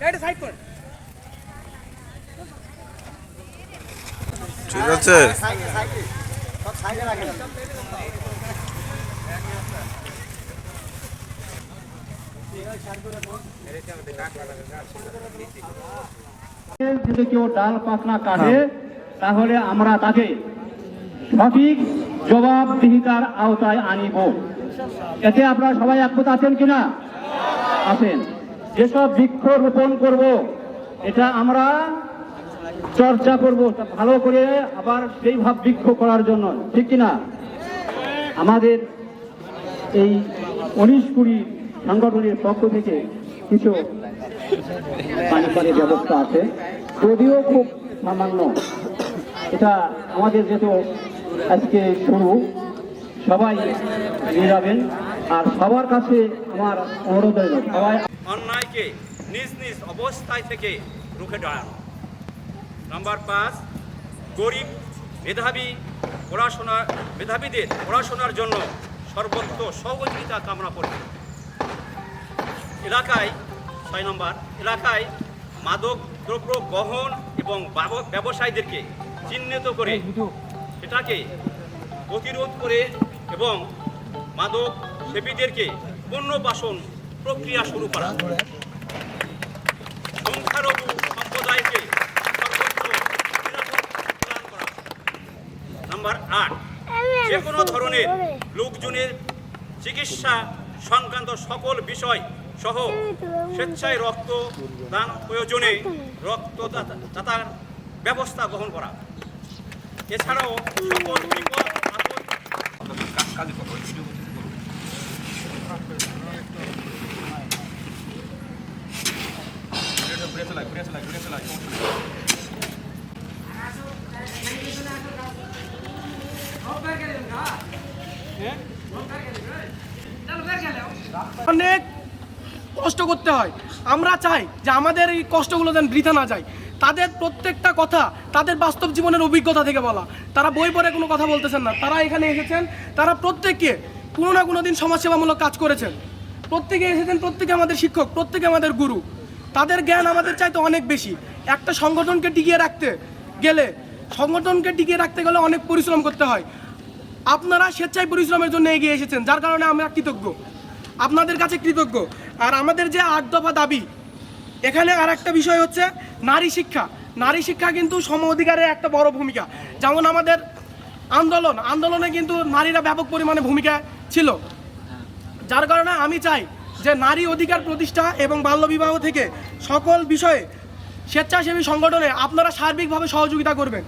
এটা সাইড কর ঠিক আছে। যদি কেউ ডাল পাকনা কাটে তাহলে আমরা তাকে সঠিক জবাবদিহিতার আওতায় আনিব। এতে আপনারা সবাই একমত আছেন কিনা? আছেন। যেসব বৃক্ষ রোপণ করব, এটা আমরা চর্চা করব ভালো করে আবার সেই ভাব বৃক্ষ করার জন্য, ঠিক কিনা? আমাদের এই উনিশ কুড়ি সংগঠনের পক্ষ থেকে কিছু ব্যবস্থা আছে। যদিও খুব সামান্য, এটা আমাদের যেহেতু আজকে শুরু, সবাই নিয়ে যাবেন আর সবার কাছে আমার অনুরোধ রইল, সবাই অন্যায়কে নিজ নিজ অবস্থায় থেকে রুখে দাঁড়ানো। নাম্বার পাঁচ, গরিব, মেধাবী, পড়াশোনা মেধাবীদের পড়াশোনার জন্য সর্বত্র সহযোগিতা কামনা করবে। এলাকায়, ছয় নম্বর, এলাকায় মাদক, দ্রব্য বহন এবং ব্যবসায়ীদেরকে চিহ্নিত করে সেটাকে প্রতিরোধ করে এবং মাদক সেবীদেরকে পুনর্বাসন প্রক্রিয়া শুরু করা। যে কোনো ধরনের লোকজনের চিকিৎসা সংক্রান্ত সকল বিষয় সহ স্বেচ্ছায় রক্ত দান প্রয়োজনে রক্তদাতার ব্যবস্থা গ্রহণ করা। এছাড়াও সকল অনেক কষ্ট করতে হয়। আমরা চাই যে আমাদের এই কষ্টগুলো যেন বৃথা না যায়। তাদের প্রত্যেকটা কথা, তাদের বাস্তব জীবনের অভিজ্ঞতা থেকে বলা। তারা বই পড়ে কোনো কথা বলতেছেন না। তারা এখানে এসেছেন। তারা প্রত্যেককে কোনো না কোনো দিন সমাজসেবামূলক কাজ করেছেন। প্রত্যেকে এসেছেন, প্রত্যেকে আমাদের শিক্ষক, প্রত্যেকে আমাদের গুরু। তাদের জ্ঞান আমাদের চাইতে অনেক বেশি। একটা সংগঠনকে টিকিয়ে রাখতে গেলে, সংগঠনকে টিকিয়ে রাখতে গেলে অনেক পরিশ্রম করতে হয়। আপনারা স্বেচ্ছায় পরিশ্রমের জন্য এগিয়ে এসেছেন, যার কারণে আমরা কৃতজ্ঞ। আপনাদের কাছে কৃতজ্ঞ। আর আমাদের যে আট দফা দাবি, এখানে আর একটা বিষয় হচ্ছে নারী শিক্ষা। নারী শিক্ষা কিন্তু সম অধিকারের একটা বড় ভূমিকা। যেমন আমাদের আন্দোলন, আন্দোলনে কিন্তু নারীরা ব্যাপক পরিমাণে ভূমিকা ছিল। যার কারণে আমি চাই যে নারী অধিকার প্রতিষ্ঠা এবং বাল্যবিবাহ থেকে সকল বিষয়ে স্বেচ্ছাসেবী সংগঠনে আপনারা সার্বিকভাবে সহযোগিতা করবেন।